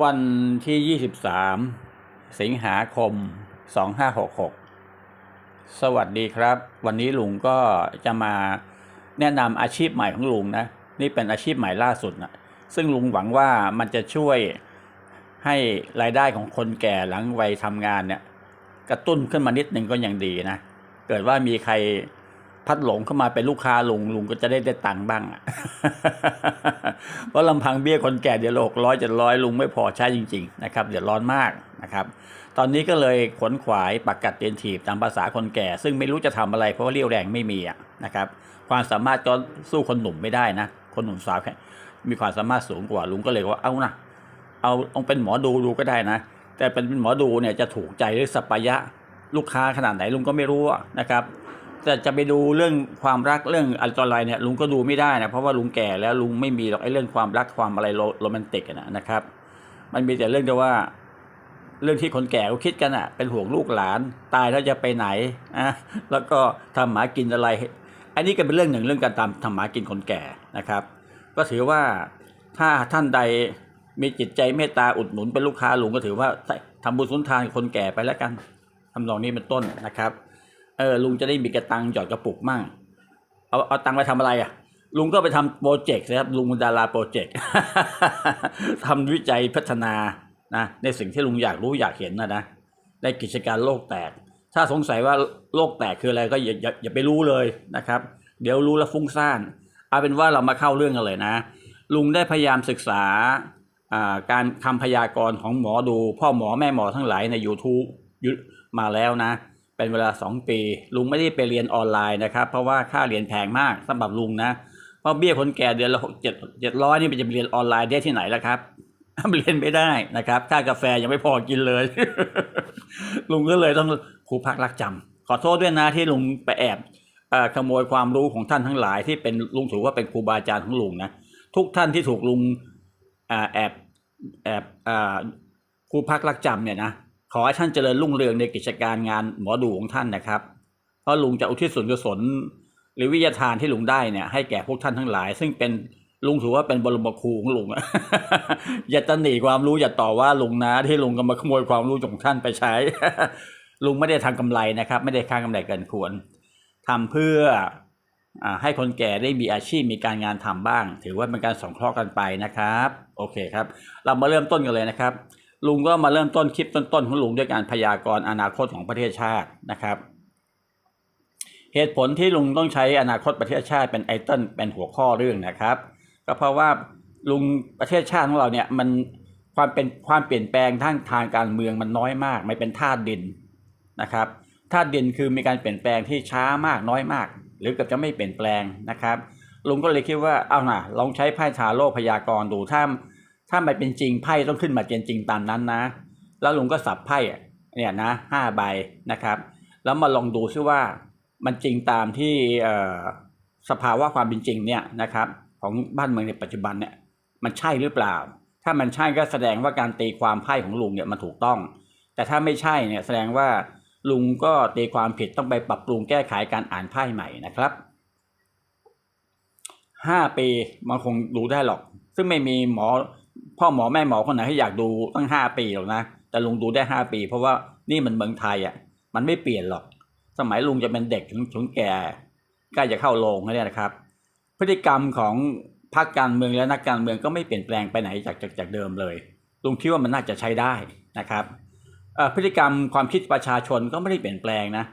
วันที่ 23 สิงหาคม 2566 สวัสดีครับ วันนี้ลุงก็จะมาแนะนำอาชีพใหม่ของลุงนะ นี่เป็นอาชีพใหม่ล่าสุดนะซึ่งลุงหวังว่ามันจะช่วยให้รายได้ของคนแก่หลังวัยทำงานเนี่ย กระตุ้นขึ้นมานิดหนึ่งก็ยังดีนะ เกิดว่ามีใคร พัดหลงเข้ามาเป็นลูกค้าลุงลุงก็จะได้ได้ตังค์บ้างอะเพราะลำพังเบี้ยคนแก่เดี๋ยวหกร้อยเจ็ดร้อยลุงไม่พอใช้จริง ๆ นะครับ เดือดร้อนมากนะครับ ตอนนี้ก็เลยขนขวายปักกัดเตียนถีบตามภาษาคนแก่ ซึ่งไม่รู้จะทำอะไรเพราะว่าเรี่ยวแรงไม่มีอะนะครับ ความสามารถก็สู้คนหนุ่มไม่ได้นะ คนหนุ่มสาวแค่มีความสามารถสูงกว่าลุงก็เลยว่าเอานะเอาเอาเป็นหมอดูดูก็ได้นะ แต่เป็นหมอดูเนี่ยจะถูกใจหรือสัปายะลูกค้าขนาดไหนลุงก็ไม่รู้นะครับ แต่จะไปดูเรื่องความรักเรื่องอะไรตออะไรเนี่ยลุงก็ดูไม่ได้นะเพราะว่าลุงแก่แล้วลุงไม่มีหรอกไอ้เรื่องความรักความอะไรโรแมนติกนะนะครับ มันมีแต่เรื่องที่ว่า เรื่องที่คนแก่เขาคิดกันอะ เป็นห่วงลูกหลานตายแล้วจะไปไหนอะแล้วก็ทำหมากินอะไร อันนี้ก็เป็นเรื่องหนึ่งเรื่องการตามทำหมากินคนแก่นะครับ ก็ถือว่าถ้าท่านใดมีจิตใจเมตตาอุดหนุนเป็นลูกค้าลุงก็ถือว่าทำบุญสุนทานคนแก่ไปแล้วกันทำนองนี้เป็นต้นนะครับ เออลุงจะได้มีกระตังหยอดกระปุกมั่ง เอาเอาตังค์ไปทำอะไรอะ ลุงก็ไปทำโปรเจกต์นะครับ ลุงดาราโปรเจกต์ทำวิจัยพัฒนานะในสิ่งที่ลุงอยากรู้อยากเห็นนะนะในกิจการโลกแตก ถ้าสงสัยว่าโลกแตกคืออะไรก็อย่าอย่าอย่าไปรู้เลยนะครับ เดี๋ยวรู้แล้วฟุ้งซ่านเอาเป็นว่าเรามาเข้าเรื่องกันเลยนะ ลุงได้พยายามศึกษาอ่าการคำพยากรณ์ของหมอดู พ่อหมอแม่หมอทั้งหลายใน YouTube ยุมาแล้วนะ เป็นเวลา 2 ปี ลุงไม่ได้ไปเรียนออนไลน์นะครับ เพราะว่าค่าเรียนแพงมากสำหรับลุงนะเพราะเบี้ยคนแก่เดือนละหกเจ็ดเจ็ดร้อยนี่มันจะเรียนออนไลน์ได้ที่ไหนล่ะครับเรียนไม่ได้นะครับ ค่ากาแฟยังไม่พอกินเลย ลุงก็เลยต้องครูพักรักจำขอโทษด้วยนะที่ลุงไปแอบอขโมยความรู้ของท่านทั้งหลาย ที่เป็นลุงถือว่าเป็นครูบาอาจารย์ของลุงนะทุกท่านที่ถูกลุงอแอบแอบครูพักรักจำเนี่ยนะ ขอให้ท่านเจริญรุ่งเรืองในกิจการงานหมอดูของท่านนะครับ เพราะลุงจะอุทิศส่วนกุศลหรือวิทยาทานที่ลุงได้เนี่ยให้แก่พวกท่านทั้งหลาย ซึ่งเป็นลุงถือว่าเป็นบรมครูของลุงอะอย่าตหนีความรู้อย่าต่อว่าลุงนะที่ลุงก็มาขโมยความรู้ของท่านไปใช้ ลุงไม่ได้ทำกำไรนะครับ ไม่ได้ค่ากำไรเกินควรทำเพื่ออให้คนแก่ได้มีอาชีพมีการงานทำบ้าง ถือว่าเป็นการสองเคราะห์กันไปนะครับ โอเคครับ เรามาเริ่มต้นกันเลยนะครับ ลุงก็มาเริ่มต้นคลิปต้นๆของลุงด้วยการพยากรณ์อนาคตของประเทศชาตินะครับ เหตุผลที่ลุงต้องใช้อนาคตประเทศชาติเป็นไอเทนเป็นหัวข้อเรื่องนะครับ ก็เพราะว่าลุงประเทศชาติของเราเนี่ยมันความเป็นความเปลี่ยนแปลงทางทางการเมืองมันน้อยมาก ไม่เป็นธาตุดินนะครับธาตุดินคือมีการเปลี่ยนแปลงที่ช้ามากน้อยมาก หรือเกือบจะไม่เปลี่ยนแปลงนะครับลุงก็เลยคิดว่าเอานะลองใช้ไพ่ทาโร่พยากรณ์ดูถ้า ถ้ามันเป็นจริงไพ่ต้องขึ้นมาเป็นจริงตามนั้นนะ แล้วลุงก็สับไพ่เนี่ยนะห้าใบนะครับ แล้วมาลองดูซิว่ามันจริงตามที่สภาวะความเป็นจริงเนี่ยนะครับ ของบ้านเมืองในปัจจุบันเนี่ยมันใช่หรือเปล่า ถ้ามันใช่ก็แสดงว่าการตีความไพ่ของลุงเนี่ยมันถูกต้อง แต่ถ้าไม่ใช่เนี่ยแสดงว่าลุงก็ตีความผิดต้องไปปรับปรุงแก้ไขการอ่านไพ่ใหม่นะครับห้าปีมันคงดูได้หรอก ซึ่งไม่มีหมอ พ่อหมอแม่หมอคนไหนที่อยากดูตั้งห้าปีหรอกนะแต่ลุงดูได้ห้าปี เพราะว่านี่มันเมืองไทยอะ มันไม่เปลี่ยนหรอก สมัยลุงจะเป็นเด็กถึงถึงแก่ใกล้จะเข้าโรงแล้วเนี่ยนะครับ พฤติกรรมของพรรคการเมืองและนักการเมืองก็ไม่เปลี่ยนแปลงไปไหนจากจากจากเดิมเลย ลุงคิดว่ามันน่าจะใช้ได้นะครับพฤติกรรมความคิดประชาชนก็ไม่ได้เปลี่ยนแปลงนะ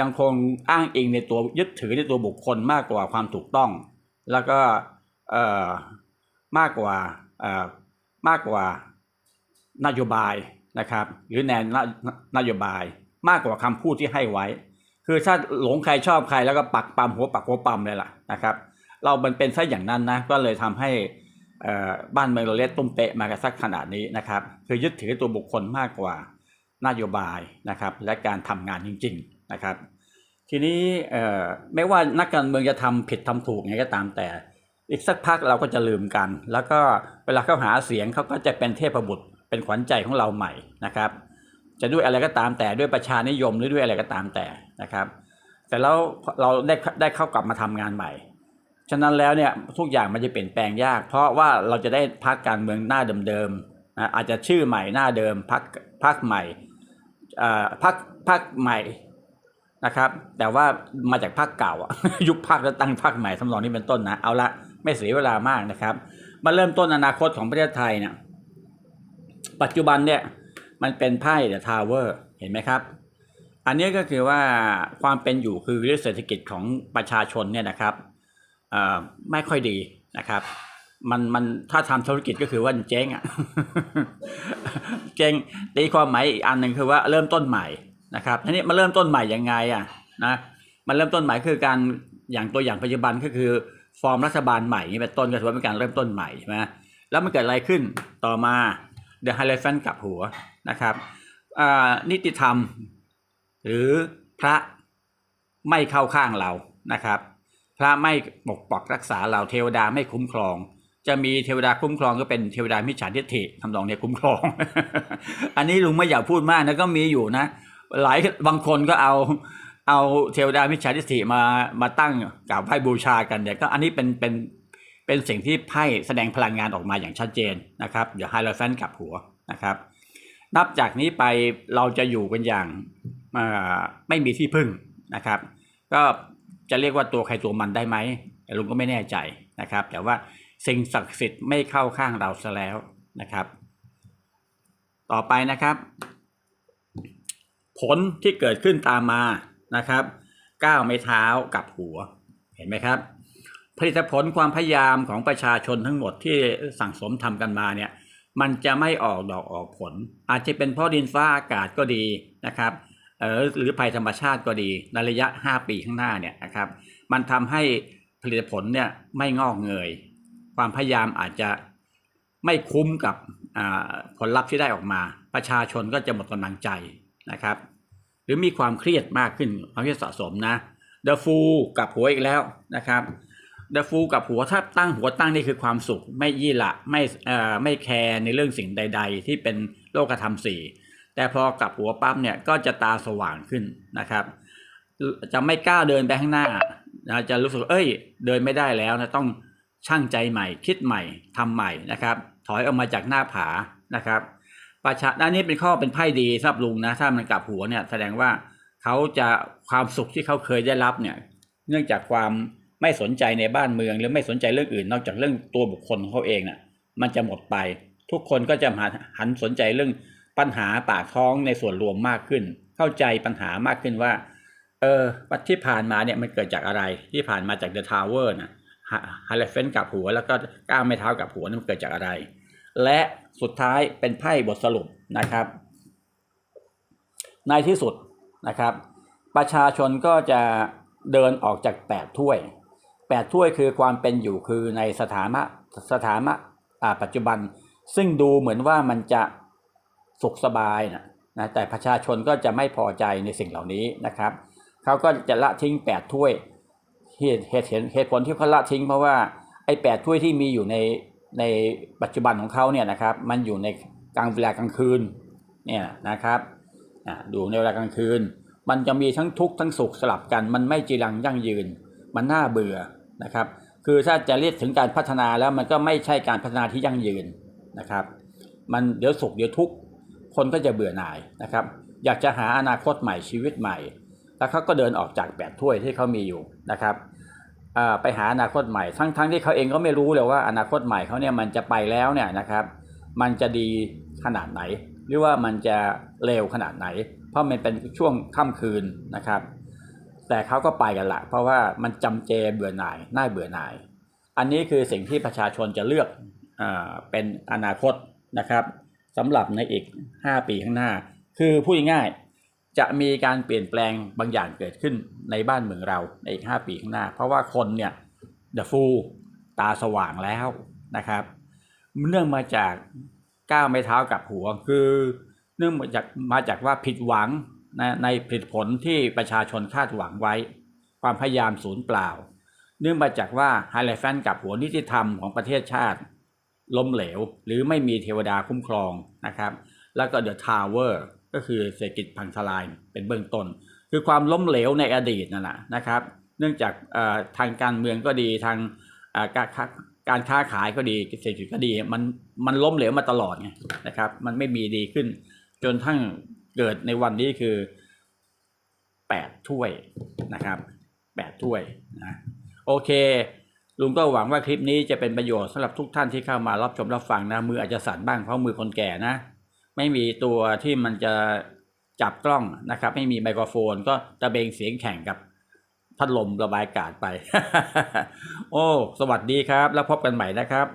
ยังคงอ้างอิงในตัวยึดถือในตัวบุคคลมากกว่าความถูกต้อง แล้วก็มากกว่า มากกว่านโยบายนะครับ หรือแนวนโยบายมากกว่าคำพูดที่ให้ไว้ คือถ้าหลงใครชอบใครแล้วก็ปักปั๊มหัวปักหัวปั๊มเลยล่ะนะครับ เรามันเป็นซะอย่างนั้นนะก็เลยทำให้บ้านเมืองเราเละตุ้มเตะมากันสักขนาดนี้นะครับ คือยึดถือตัวบุคคลมากกว่านโยบายนะครับ และการทำงานจริง ๆนะครับ ทีนี้ไม่ว่านักการเมืองจะทำผิดทำถูกไงก็ตามแต่ อีกสักพักเราก็จะลืมกัน แล้วก็เวลาเขาหาเสียงเขาก็จะเป็นเทพบุตรเป็นขวัญใจของเราใหม่นะครับ จะด้วยอะไรก็ตามแต่ด้วยประชานิยมหรือด้วยอะไรก็ตามแต่นะครับ แต่แล้วเราได้ได้เข้ากลับมาทำงานใหม่ ฉะนั้นแล้วเนี่ยทุกอย่างมันจะเปลี่ยนแปลงยาก เพราะว่าเราจะได้พักการเมืองหน้าเดิมนะอาจจะชื่อใหม่หน้าเดิมพักพักใหม่อ่าพักพักใหม่นะครับ แต่ว่ามาจากพักเก่าอะยุบพักแล้วตั้งพักใหม่ทำนองนี้เป็นต้นนะเอาละ ไม่เสียเวลามากนะครับ มาเริ่มต้นอนาคตของประเทศไทยเนี่ยปัจจุบันเนี่ยมันเป็นไพ่เดอะทาวเวอร์เห็นไหมครับ อันนี้ก็คือว่าความเป็นอยู่คือเรื่องเศรษฐกิจของประชาชนเนี่ยนะครับไม่ค่อยดีนะครับ มันมันถ้าทำธุรกิจก็คือว่าเจ๊งอะเจ๊งตีความหมายอีกอันหนึ่งคือว่าเริ่มต้นใหม่นะครับทีนี้มาเริ่มต้นใหม่ยังไงอะนะมันเริ่มต้นใหม่คือการอย่างตัวอย่างปัจจุบันก็คือ ฟอร์มรัฐบาลใหม่นี่เป็นต้นก็ถือว่าเป็นการเริ่มต้นใหม่ใช่ไหมแล้วมันเกิดอะไรขึ้นต่อมาเดอะไฮไลท์แฟนกลับหัวนะครับนิติธรรม หรือพระไม่เข้าข้างเรานะครับ พระไม่ปกปักรักษาเราเทวดาไม่คุ้มครอง จะมีเทวดาคุ้มครองก็เป็นเทวดามิจฉาทิฏฐิทำนองเนี่ยคุ้มครอง อันนี้ลุงไม่อยากพูดมากนะก็มีอยู่นะ หลายบางคนก็เอา เอาเทวดามิจฉาทิฏฐิมามาตั้งกราบไหว้บูชากันเนี่ยก็อันนี้เป็นเป็นเป็นสิ่งที่ไพ่แสดงพลังงานออกมาอย่างชัดเจนนะครับเดี๋ยวไฮไลแฟนกลับหัวนะครับ นับจากนี้ไปเราจะอยู่กันอย่างไม่มีที่พึ่งนะครับ ก็จะเรียกว่าตัวใครตัวมันได้ไหมลุงก็ไม่แน่ใจนะครับ แต่ว่าสิ่งศักดิ์สิทธิ์ไม่เข้าข้างเราซะแล้วนะครับ ต่อไปนะครับ ผลที่เกิดขึ้นตามมา นะครับก้าวไม้เท้ากับหัวเห็นไหมครับ ผลิตผลความพยายามของประชาชนทั้งหมดที่สั่งสมทำกันมาเนี่ยมันจะไม่ออกดอกออกผล อาจจะเป็นเพราะดินฟ้าอากาศก็ดีนะครับเออหรือภัยธรรมชาติก็ดีในระยะ 5 ปีข้างหน้าเนี่ยนะครับมันทำให้ผลิตผลเนี่ยไม่งอกเงย ความพยายามอาจจะไม่คุ้มกับผลลัพธ์ที่ได้ออกมา ประชาชนก็จะหมดกำลังใจนะครับ หรือมีความเครียดมากขึ้นความเครียดสะสมนะเดอะฟูกับหัวอีกแล้วนะครับเดอะฟูกับหัวถ้าตั้งหัวตั้งนี่คือความสุข ไม่ยี่หละไม่เอ่อไม่แคร์ในเรื่องสิ่งใด ๆ ที่เป็นโลกธรรมสี่แต่พอกับหัวปั๊บเนี่ยก็จะตาสว่างขึ้นนะครับ จะไม่กล้าเดินไปข้างหน้านะจะรู้สึกเอ้ย เดินไม่ได้แล้วนะต้องช่างใจใหม่คิดใหม่ทำใหม่นะครับ ถอยออกมาจากหน้าผานะครับ ประชาอันนี้เป็นข้อเป็นไพ่ดีสำหรับลุงนะ ถ้ามันกลับหัวเนี่ยแสดงว่าเขาจะความสุขที่เขาเคยได้รับเนี่ย เนื่องจากความไม่สนใจในบ้านเมืองหรือไม่สนใจเรื่องอื่น นอกจากเรื่องตัวบุคคลของเขาเองน่ะ มันจะหมดไป ทุกคนก็จะหันหันสนใจเรื่องปัญหาปากท้องในส่วนรวมมากขึ้น เข้าใจปัญหามากขึ้นว่า เออวัที่ผ่านมาเนี่ยมันเกิดจากอะไรที่ผ่านมาจากเดอะทาวเวอร์นะฮาร์เลฟเฟนกับหัวแล้วก็ก้าวไม่เท้ากับหัวนั่นมันเกิดจากอะไร และสุดท้ายเป็นไพ่บทสรุปนะครับ ในที่สุดนะครับ ประชาชนก็จะเดินออกจากแปดถ้วยแปดถ้วยคือความเป็นอยู่คือในสถานะสถานะปัจจุบัน ซึ่งดูเหมือนว่ามันจะสุขสบายนะนะแต่ประชาชนก็จะไม่พอใจในสิ่งเหล่านี้นะครับเขาก็จะละทิ้งแปดถ้วยเหตุเหตุเหตุผลที่เขาละทิ้งเพราะว่าไอ้แปดถ้วยที่มีอยู่ใน ในปัจจุบันของเขาเนี่ยนะครับ มันอยู่ในกลางเวลากลางคืนเนี่ยนะครับอ่าดูในเวลากลางคืน มันจะมีทั้งทุกข์ทั้งสุขสลับกัน มันไม่จีรังยั่งยืน มันน่าเบื่อนะครับ คือถ้าจะเรียกถึงการพัฒนาแล้วมันก็ไม่ใช่การพัฒนาที่ยั่งยืนนะครับ มันเดี๋ยวสุขเดี๋ยวทุกข์คนก็จะเบื่อหน่ายนะครับ อยากจะหาอนาคตใหม่ชีวิตใหม่ แล้วเขาก็เดินออกจากแปดถ้วยที่เขามีอยู่นะครับ ไปหาอนาคตใหม่ ทั้งทั้งที่เขาเองก็ไม่รู้เลยว่าอนาคตใหม่เขาเนี่ยมันจะไปแล้วเนี่ยนะครับ มันจะดีขนาดไหน หรือว่ามันจะเลวขนาดไหน เพราะมันเป็นช่วงค่ำคืนนะครับ แต่เขาก็ไปกันละเพราะว่ามันจำเจเบื่อหน่ายน่าเบื่อหน่าย อันนี้คือสิ่งที่ประชาชนจะเลือกอ่าเป็นอนาคตนะครับสำหรับในอีก 5 ปีข้างหน้า คือพูดง่ายๆ จะมีการเปลี่ยนแปลงบางอย่างเกิดขึ้นในบ้านเมืองเราในอีก 5 ปีข้างหน้า เพราะว่าคนเนี่ย the fool ตาสว่างแล้วนะครับ เนื่องมาจากก้าวไม่เท้ากับหัวคือ เนื่องมาจากมาจากว่าผิดหวังนะในผลิตผลที่ประชาชนคาดหวังไว้ ความพยายามสูญเปล่า เนื่องมาจากว่าไฮไลท์แฟนกับหัวนิติธรรมของประเทศชาติ ล้มเหลว หรือไม่มีเทวดาคุ้มครองนะครับ แล้วก็เดอะทาวเวอร์ ก็คือเศรษฐกิจพังทลายเป็นเบื้องต้น คือความล้มเหลวในอดีตนั่นแหละนะครับ เนื่องจากทางการเมืองก็ดีทางการค้าการค้าขายก็ดีเศรษฐกิจก็ดีมันมันล้มเหลวมาตลอดไงนะครับ มันไม่มีดีขึ้น จนทั้งเกิดในวันนี้คือแปดถ้วยนะครับแปดถ้วยนะโอเค ลุงก็หวังว่าคลิปนี้จะเป็นประโยชน์สำหรับทุกท่านที่เข้ามารับชมรับฟังนะมืออาจจะสั่นบ้างเพราะมือคนแก่นะ ไม่มีตัวที่มันจะจับกล้องนะครับ ไม่มีไมโครโฟน ก็ตะเบงเสียงแข่งกับพัดลมระบายอากาศไป โอ้ สวัสดีครับ แล้วพบกันใหม่นะครับ